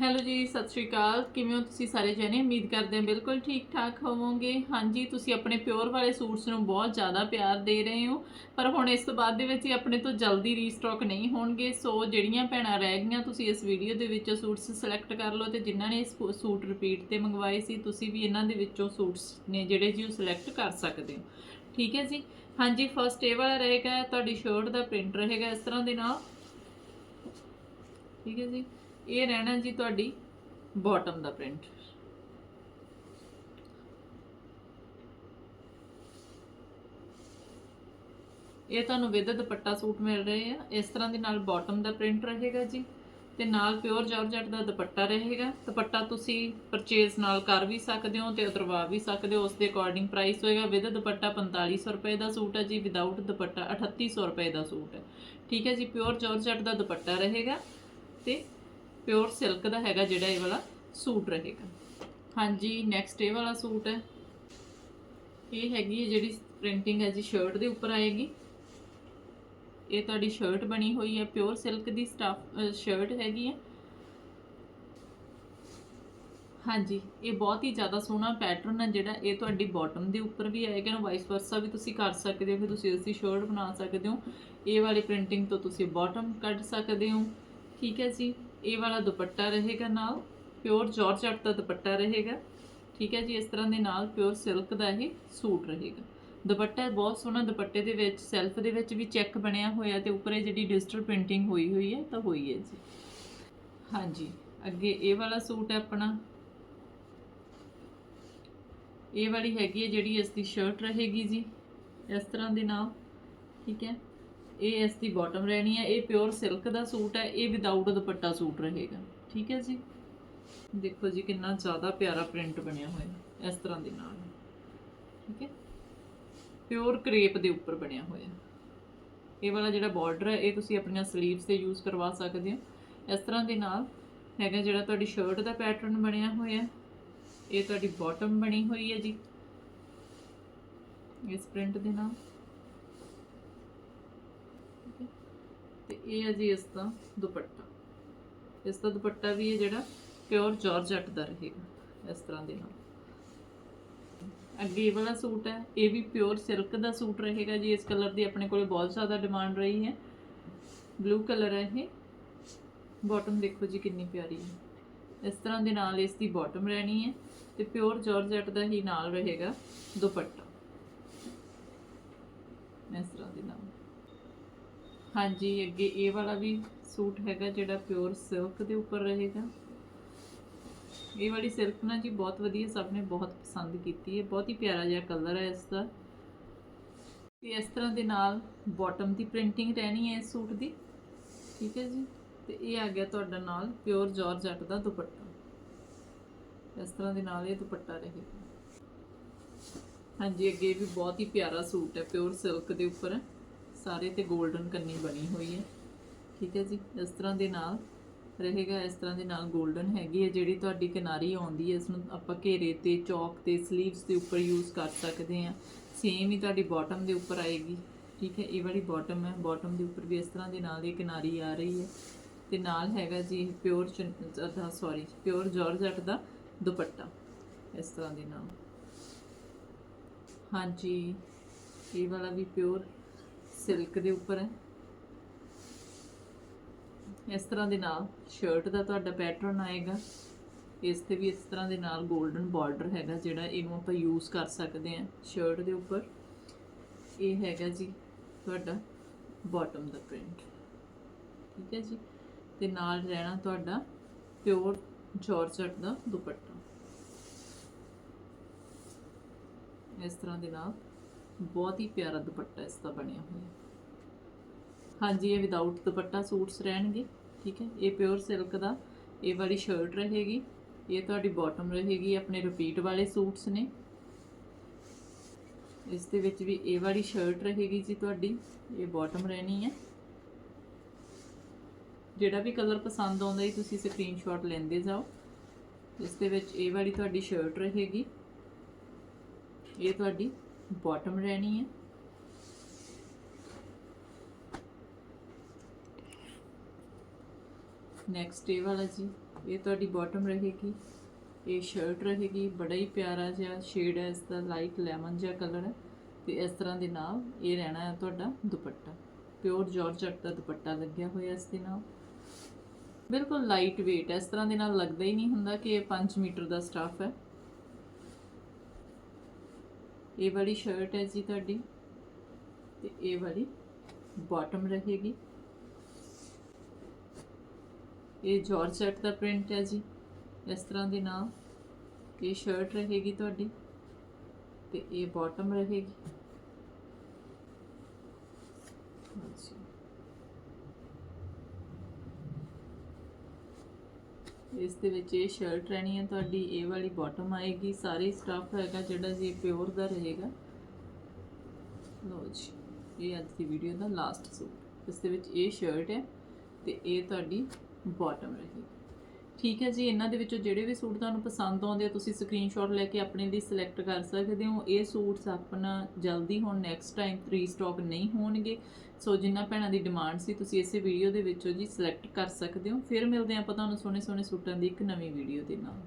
Hello ਜੀ, ਸਤਿ ਸ਼੍ਰੀ ਅਕਾਲ। ਕਿਵੇਂ ਹੋ ਤੁਸੀਂ ਸਾਰੇ ਜਣੇ? ਉਮੀਦ ਕਰਦੇ ਹਾਂ ਬਿਲਕੁਲ ਠੀਕ ਠਾਕ ਹੋਵੋਗੇ। ਹਾਂਜੀ, ਤੁਸੀਂ ਆਪਣੇ ਪਿਓਰ ਵਾਲੇ ਸੂਟਸ ਨੂੰ ਬਹੁਤ ਜ਼ਿਆਦਾ ਪਿਆਰ ਦੇ ਰਹੇ ਹੋ। ਪਰ ਹੁਣ ਇਸ ਤੋਂ ਬਾਅਦ ਦੇ ਵਿੱਚ ਹੀ ਆਪਣੇ ਤੋਂ ਜਲਦੀ ਰੀਸਟਾਕ ਨਹੀਂ ਹੋਣਗੇ। ਸੋ ਜਿਹੜੀਆਂ ਭੈਣਾਂ ਰਹਿ ਗਈਆਂ, ਤੁਸੀਂ ਇਸ ਵੀਡੀਓ ਦੇ ਵਿੱਚੋਂ ਸੂਟਸ ਸਿਲੈਕਟ ਕਰ ਲਓ ਤੇ ਜਿਨ੍ਹਾਂ ਨੇ ਇਸ ਸੂਟ ਰਿਪੀਟ ਤੇ ਮੰਗਵਾਏ ਸੀ, ਤੁਸੀਂ ਵੀ ਇਹਨਾਂ ਦੇ ਵਿੱਚੋਂ ਸੂਟਸ ਨੇ ਜਿਹੜੇ ਜੀ ਉਹ ਸਿਲੈਕਟ ਕਰ ਸਕਦੇ ਹੋ। ਠੀਕ ਹੈ ਜੀ? ਹਾਂਜੀ ਫਰਸਟ ਇਹ ਵਾਲਾ ਰਹੇਗਾ, ਤੁਹਾਡੀ ਸ਼ਰਟ ਦਾ ਪ੍ਰਿੰਟ ਰਹੇਗਾ ਇਸ ਤਰ੍ਹਾਂ ਦੇ ਨਾਲ। ਠੀਕ ਹੈ ਜੀ? ਇਹ ਰਹਿਣਾ ਜੀ ਤੁਹਾਡੀ ਬਾਟਮ ਦਾ ਪ੍ਰਿੰਟ ਇਹ ਤੁਹਾਨੂੰ ਵਿਦ ਦੁਪੱਟਾ ਸੂਟ ਮਿਲ ਰਹੇ ਆ। ਇਸ ਤਰ੍ਹਾਂ ਦੇ ਨਾਲ ਬਾਟਮ ਦਾ ਪ੍ਰਿੰਟ ਰਹੇਗਾ ਜੀ ਤੇ ਨਾਲ ਪਿਓਰ ਜਾਰਜਟ ਦਾ ਦੁਪੱਟਾ ਰਹੇਗਾ। ਦੁਪੱਟਾ ਤੁਸੀਂ ਪਰਚੇਸ ਨਾਲ ਕਰ ਵੀ ਸਕਦੇ ਹੋ ਤੇ ਉਤਰਵਾ ਵੀ ਸਕਦੇ ਹੋ। ਉਸ ਦੇ ਅਕੋਰਡਿੰਗ ਪ੍ਰਾਈਸ ਹੋਏਗਾ। ਵਿਦ ਦੁਪੱਟਾ 4500 ਰੁਪਏ ਦਾ ਸੂਟ ਹੈ ਜੀ। ਵਿਦਆਊਟ ਦੁਪੱਟਾ 3800 ਰੁਪਏ ਦਾ ਸੂਟ ਹੈ ਠੀਕ ਹੈ ਜੀ ਪਿਓਰ ਜਾਰਜਟ ਦਾ ਦੁਪੱਟਾ ਰਹੇਗਾ ਤੇ ਪਿਓਰ ਸਿਲਕ ਦਾ ਹੈਗਾ ਜਿਹੜਾ ਇਹ ਵਾਲਾ ਸੂਟ ਰਹੇਗਾ। ਹਾਂਜੀ ਨੈਕਸਟ ਇਹ ਵਾਲਾ ਸੂਟ ਹੈ। ਇਹ ਹੈਗੀ ਹੈ ਜਿਹੜੀ ਪ੍ਰਿੰਟਿੰਗ ਹੈ ਜੀ ਸ਼ਰਟ ਦੇ ਉੱਪਰ ਆਏਗੀ। ਇਹ ਤੁਹਾਡੀ ਸ਼ਰਟ ਬਣੀ ਹੋਈ ਹੈ, ਪਿਓਰ ਸਿਲਕ ਦੀ ਸਟਾਫ ਸ਼ਰਟ ਹੈਗੀ ਹੈ। ਹਾਂਜੀ, ਇਹ ਬਹੁਤ ਹੀ ਜ਼ਿਆਦਾ ਸੋਹਣਾ ਪੈਟਰਨ ਹੈ ਜਿਹੜਾ ਇਹ ਤੁਹਾਡੀ ਬਾਟਮ ਦੇ ਉੱਪਰ ਵੀ ਆਏਗਾ ਨਾ ਵਾਈਸ ਵਰਸਾ ਵੀ ਤੁਸੀਂ ਕਰ ਸਕਦੇ ਹੋ ਕਿ ਤੁਸੀਂ ਇਸਦੀ ਸ਼ਰਟ ਬਣਾ ਸਕਦੇ ਹੋ। ਇਹ ਵਾਲੀ ਪ੍ਰਿੰਟਿੰਗ ਤੋਂ ਤੁਸੀਂ ਬਾਟਮ ਕੱਢ ਸਕਦੇ ਹੋ। ਠੀਕ ਹੈ ਜੀ। ਇਹ ਵਾਲਾ ਦੁਪੱਟਾ ਰਹੇਗਾ ਨਾਲ ਪਿਓਰ ਜਾਰਜਟ ਦਾ ਦੁਪੱਟਾ ਰਹੇਗਾ। ਠੀਕ ਹੈ ਜੀ, ਇਸ ਤਰ੍ਹਾਂ ਦੇ ਨਾਲ ਪਿਓਰ ਸਿਲਕ ਦਾ ਇਹ ਸੂਟ ਰਹੇਗਾ। ਦੁਪੱਟਾ ਬਹੁਤ ਸੋਹਣਾ ਦੁਪੱਟੇ ਦੇ ਵਿੱਚ ਸੈਲਫ ਦੇ ਵਿੱਚ ਵੀ ਚੈੱਕ ਬਣਿਆ ਹੋਇਆ ਤੇ ਉੱਪਰ ਜਿਹੜੀ ਡਿਜੀਟਲ ਪ੍ਰਿੰਟਿੰਗ ਹੋਈ ਹੋਈ ਹੈ, ਤਾਂ ਹੋਈ ਹੈ ਜੀ। ਹਾਂਜੀ, ਅੱਗੇ ਇਹ ਵਾਲਾ ਸੂਟ ਹੈ ਆਪਣਾ। ਇਹ ਵਾਲੀ ਹੈਗੀ ਹੈ ਜਿਹੜੀ ਇਸ ਦੀ ਸ਼ਰਟ ਰਹੇਗੀ ਜੀ, ਇਸ ਤਰ੍ਹਾਂ ਦੇ ਨਾਲ। ਠੀਕ ਹੈ। ਇਹ ਇਸ ਦੀ ਬਾਟਮ ਰਹਿਣੀ ਹੈ, ਇਹ ਪਿਓਰ ਸਿਲਕ ਦਾ ਸੂਟ ਹੈ, ਇਹ ਵਿਦਆਊਟ ਦੁਪੱਟਾ ਸੂਟ ਰਹੇਗਾ। ਠੀਕ ਹੈ ਜੀ? ਦੇਖੋ ਜੀ, ਕਿੰਨਾ ਜ਼ਿਆਦਾ ਪਿਆਰਾ ਪ੍ਰਿੰਟ ਬਣਿਆ ਹੋਇਆ ਹੈ, ਇਸ ਤਰ੍ਹਾਂ ਦੇ ਨਾਲ। ਠੀਕ ਹੈ? ਪਿਓਰ ਕ੍ਰੇਪ ਦੇ ਉੱਪਰ ਬਣਿਆ ਹੋਇਆ ਇਹ ਵਾਲਾ ਜਿਹੜਾ ਬਾਰਡਰ ਹੈ, ਇਹ ਤੁਸੀਂ ਆਪਣੀਆਂ ਸਲੀਵਸ ਤੇ ਯੂਜ਼ ਕਰਵਾ ਸਕਦੇ ਹੋ। ਇਸ ਤਰ੍ਹਾਂ ਦੇ ਨਾਲ ਹੈਗਾ ਜਿਹੜਾ ਤੁਹਾਡੀ ਸ਼ਰਟ ਦਾ ਪੈਟਰਨ ਬਣਿਆ ਹੋਇਆ ਇਹ ਤੁਹਾਡੀ ਬਾਟਮ ਬਣੀ ਹੋਈ ਹੈ ਜੀ। ਇਸ ਪ੍ਰਿੰਟ ਦੇ ਨਾਲ। ਤੇ ਇਹ ਹੈ ਜੀ ਇਸ ਦਾ ਦੁਪੱਟਾ। ਇਸ ਦਾ ਦੁਪੱਟਾ ਵੀ ਹੈ ਜਿਹੜਾ ਪਿਓਰ ਜਾਰਜਟ ਦਾ ਰਹੇਗਾ ਇਸ ਤਰ੍ਹਾਂ ਦੇ ਨਾਲ। ਅੱਗੇ ਵਾਲਾ ਸੂਟ ਹੈ, ਇਹ ਵੀ ਪਿਓਰ ਸਿਲਕ ਦਾ ਸੂਟ ਰਹੇਗਾ ਜੀ, ਇਸ ਕਲਰ ਦੀ ਆਪਣੇ ਕੋਲੇ ਬਹੁਤ ਜ਼ਿਆਦਾ ਡਿਮਾਂਡ ਰਹੀ ਹੈ। ਬਲੂ ਕਲਰ ਹੈ ਇਹ। ਬਾਟਮ ਦੇਖੋ ਜੀ ਕਿੰਨੀ ਪਿਆਰੀ ਹੈ। ਇਸ ਤਰ੍ਹਾਂ ਦੇ ਨਾਲ ਇਸ ਦੀ ਬਾਟਮ ਰਹਿਣੀ ਹੈ ਤੇ ਪਿਓਰ ਜਾਰਜਟ ਦਾ ਹੀ ਨਾਲ ਰਹੇਗਾ ਦੁਪੱਟਾ। ਇਸ ਤਰ੍ਹਾਂ ਦੇ ਨਾਲ। ਹਾਂਜੀ, ਅੱਗੇ ਇਹ ਵਾਲਾ ਵੀ ਸੂਟ ਹੈਗਾ ਜਿਹੜਾ ਪਿਓਰ ਸਿਲਕ ਦੇ ਉੱਪਰ ਰਹੇਗਾ। ਇਹ ਵਾਲੀ ਸਿਲਕ ਨਾ ਜੀ ਬਹੁਤ ਵਧੀਆ, ਸਭ ਨੇ ਬਹੁਤ ਪਸੰਦ ਕੀਤੀ ਹੈ। ਬਹੁਤ ਹੀ ਪਿਆਰਾ ਜਿਹਾ ਕਲਰ ਹੈ ਇਸ ਦਾ ਤੇ ਇਸ ਤਰ੍ਹਾਂ ਦੇ ਨਾਲ ਬਾਟਮ ਦੀ ਪ੍ਰਿੰਟਿੰਗ ਰਹਿਣੀ ਹੈ ਇਸ ਸੂਟ ਦੀ। ਠੀਕ ਹੈ ਜੀ? ਤੇ ਇਹ ਆ ਗਿਆ ਤੁਹਾਡਾ ਨਾਲ ਪਿਓਰ ਜਾਰਜਟ ਦਾ ਦੁਪੱਟਾ। ਇਸ ਤਰ੍ਹਾਂ ਦੇ ਨਾਲ ਇਹ ਦੁਪੱਟਾ ਰਹੇਗਾ। ਹਾਂਜੀ, ਅੱਗੇ ਵੀ ਬਹੁਤ ਹੀ ਪਿਆਰਾ ਸੂਟ ਹੈ ਪਿਓਰ ਸਿਲਕ ਦੇ ਉੱਪਰ। ਸਾਰੇ ਤੇ 골ਡਨ ਕੰਨੀ ਬਣੀ ਹੋਈ ਹੈ। ਠੀਕ ਹੈ ਜੀ, ਇਸ ਤਰ੍ਹਾਂ ਦੇ ਨਾਲ ਰਹੇਗਾ, ਇਸ ਤਰ੍ਹਾਂ ਦੇ ਨਾਲ 골ਡਨ ਹੈਗੀ ਹੈ। ਜਿਹੜੀ ਤੁਹਾਡੀ ਕਿਨਾਰੀ ਆਉਂਦੀ ਹੈ ਇਸ ਨੂੰ ਆਪਾਂ ਘੇਰੇ ਤੇ, ਚੌਕ ਤੇ 슬ੀਵਸ ਦੇ ਉੱਪਰ ਯੂਜ਼ ਕਰ ਸਕਦੇ ਆ ਸੇਮ ਹੀ ਤੁਹਾਡੀ ਬਾਟਮ ਦੇ ਉੱਪਰ ਆਏਗੀ। ਠੀਕ ਹੈ, ਇਹ ਵਾਲੀ ਬਾਟਮ ਹੈ। ਬਾਟਮ ਦੇ ਉੱਪਰ ਵੀ ਇਸ ਤਰ੍ਹਾਂ ਦੇ ਨਾਲ ਇਹ ਕਿਨਾਰੀ ਆ ਰਹੀ ਹੈ। ਤੇ ਨਾਲ ਹੈਗਾ ਜੀ ਪਿਓਰ ਦਾ ਸੌਰੀ ਪਿਓਰ ਜਾਰਜਟ ਦਾ ਦੁਪੱਟਾ, ਇਸ ਤਰ੍ਹਾਂ ਦੇ ਨਾਲ। ਹਾਂਜੀ, ਇਹ ਵਾਲਾ ਵੀ ਪਿਓਰ ਸਿਲਕ ਦੇ ਉੱਪਰ ਹੈ। ਇਸ ਤਰ੍ਹਾਂ ਦੇ ਨਾਲ ਸ਼ਰਟ ਦਾ ਤੁਹਾਡਾ ਪੈਟਰਨ ਆਏਗਾ। ਇਸ ਤੇ ਵੀ ਇਸ ਤਰ੍ਹਾਂ ਦੇ ਨਾਲ 골ਡਨ ਬਾਰਡਰ ਹੈਗਾ ਜਿਹੜਾ ਇਹਨੂੰ ਆਪਾਂ ਯੂਜ਼ ਕਰ ਸਕਦੇ ਹਾਂ ਸ਼ਰਟ ਦੇ ਉੱਪਰ। ਇਹ ਹੈਗਾ ਜੀ ਤੁਹਾਡਾ ਬਾਟਮ ਦਾ ਪ੍ਰਿੰਟ ਠੀਕ ਹੈ ਜੀ। ਤੇ ਨਾਲ ਰਹਿਣਾ ਤੁਹਾਡਾ ਪਿਓਰ ਜਾਰਜਟ ਦਾ ਦੁਪੱਟਾ। ਇਸ ਤਰ੍ਹਾਂ ਦੇ ਨਾਲ ਬਹੁਤ ਹੀ ਪਿਆਰਾ ਦੁਪੱਟਾ ਇਸ ਦਾ ਬਣਿਆ ਹੋਇਆ ਹਾਂਜੀ, ਇਹ ਵਿਦਆਊਟ ਦੁਪੱਟਾ ਸੂਟਸ ਰਹਿਣਗੇ, ਠੀਕ ਹੈ? ਇਹ ਪਿਓਰ ਸਿਲਕ ਦਾ, ਇਹ ਵਾਲੀ ਸ਼ਰਟ ਰਹੇਗੀ, ਇਹ ਤੁਹਾਡੀ ਬਾਟਮ ਰਹੇਗੀ ਆਪਣੇ ਰਿਪੀਟ ਵਾਲੇ ਸੂਟਸ ਨੇ। ਇਸ ਦੇ ਵਿੱਚ ਵੀ ਇਹ ਵਾਲੀ ਸ਼ਰਟ ਰਹੇਗੀ ਜੀ ਤੁਹਾਡੀ, ਇਹ ਬਾਟਮ ਰਹਿਣੀ ਹੈ। ਜਿਹੜਾ ਵੀ ਕਲਰ ਪਸੰਦ ਆਉਂਦਾ ਹੈ ਤੁਸੀਂ ਸਕਰੀਨਸ਼ਾਟ ਲੈਂਦੇ ਜਾਓ। ਇਸ ਦੇ ਵਿੱਚ ਇਹ ਵਾਲੀ ਤੁਹਾਡੀ ਸ਼ਰਟ ਰਹੇਗੀ, ਇਹ ਤੁਹਾਡੀ ਬਾਟਮ ਰਹਿਣੀ ਹੈ। ਨੈਕਸਟ ਇਹ ਵਾਲਾ ਜੀ, ਇਹ ਤੁਹਾਡੀ ਬਾਟਮ ਰਹੇਗੀ। ਇਹ ਸ਼ਰਟ ਰਹੇਗੀ, ਬੜਾ ਹੀ ਪਿਆਰਾ ਜਿਹਾ ਸ਼ੇਡ ਹੈ, ਇਸ ਦਾ ਲਾਈਟ ਲੈਮਨ ਜਿਹਾ ਕਲਰ ਹੈ। ਤੇ ਇਸ ਤਰ੍ਹਾਂ ਦੇ ਨਾਲ ਇਹ ਰਹਿਣਾ ਹੈ ਤੁਹਾਡਾ ਦੁਪੱਟਾ। ਪਿਓਰ ਜਾਰਜਟ ਦਾ ਦੁਪੱਟਾ ਲੱਗਿਆ ਹੋਇਆ ਇਸ ਦੇ ਨਾਲ। ਬਿਲਕੁਲ ਲਾਈਟ weight ਹੈ, ਇਸ ਤਰ੍ਹਾਂ ਦੇ ਨਾਲ ਲੱਗਦਾ ਹੀ ਨਹੀਂ ਹੁੰਦਾ ਕਿ ਇਹ 5 ਮੀਟਰ ਦਾ ਸਟਾਫ ਹੈ। ਇਹ ਵਾਲੀ ਸ਼ਰਟ ਹੈ ਜੀ ਤੁਹਾਡੀ ਤੇ ਇਹ ਵਾਲੀ ਬਾਟਮ ਰਹੇਗੀ। ਇਹ ਜਾਰਜਟ ਦਾ ਪ੍ਰਿੰਟ ਹੈ ਜੀ, ਇਸ ਤਰ੍ਹਾਂ ਦੇ ਨਾਲ ਇਹ ਸ਼ਰਟ ਰਹੇਗੀ ਤੁਹਾਡੀ ਤੇ ਇਹ ਬਾਟਮ ਰਹੇਗੀ। ਹਾਂਜੀ। ਇਸ ਦੇ ਵਿੱਚ ਇਹ ਸ਼ਰਟ ਰਹਿਣੀ ਹੈ, ਤੁਹਾਡੀ ਇਹ ਵਾਲੀ ਬਾਟਮ ਆਏਗੀ, ਸਾਰੇ ਸਟਾਫ ਹੈਗਾ ਜਿਹੜਾ ਜੀ ਪਿਓਰ ਦਾ ਰਹੇਗਾ। ਲੋ ਜੀ, ਇਹ ਅੱਜ ਦੀ ਵੀਡੀਓ ਦਾ ਲਾਸਟ ਸੂਟ ਇਸ ਦੇ ਵਿੱਚ ਇਹ ਸ਼ਰਟ ਹੈ ਤੇ ਇਹ ਤੁਹਾਡੀ ਬਾਟਮ ਰਹੇਗੀ। ਠੀਕ ਹੈ ਜੀ, ਇਹਨਾਂ ਦੇ ਵਿੱਚੋਂ ਜਿਹੜੇ ਵੀ ਸੂਟ ਤੁਹਾਨੂੰ ਪਸੰਦ ਆਉਂਦੇ ਆ, ਤੁਸੀਂ ਸਕਰੀਨਸ਼ਾਟ ਲੈ ਕੇ ਆਪਣੇ ਲਈ ਸਿਲੈਕਟ ਕਰ ਸਕਦੇ ਹੋ। ਇਹ ਸੂਟਸ ਆਪਣਾ ਜਲਦੀ ਹੁਣ ਨੈਕਸਟ ਟਾਈਮ ਰੀਸਟਾਕ ਨਹੀਂ ਹੋਣਗੇ। ਸੋ ਜਿੰਨਾ ਭੈਣਾਂ ਦੀ ਡਿਮਾਂਡ ਸੀ, ਤੁਸੀਂ ਇਸੇ ਵੀਡੀਓ ਦੇ ਵਿੱਚੋਂ ਜੀ ਸਿਲੈਕਟ ਕਰ ਸਕਦੇ ਹੋ। ਫਿਰ ਮਿਲਦੇ ਹਾਂ ਆਪਾਂ ਤੁਹਾਨੂੰ ਸੋਹਣੇ ਸੋਹਣੇ ਸੂਟਾਂ ਦੀ ਇੱਕ ਨਵੀਂ ਵੀਡੀਓ ਦੇ ਨਾਲ।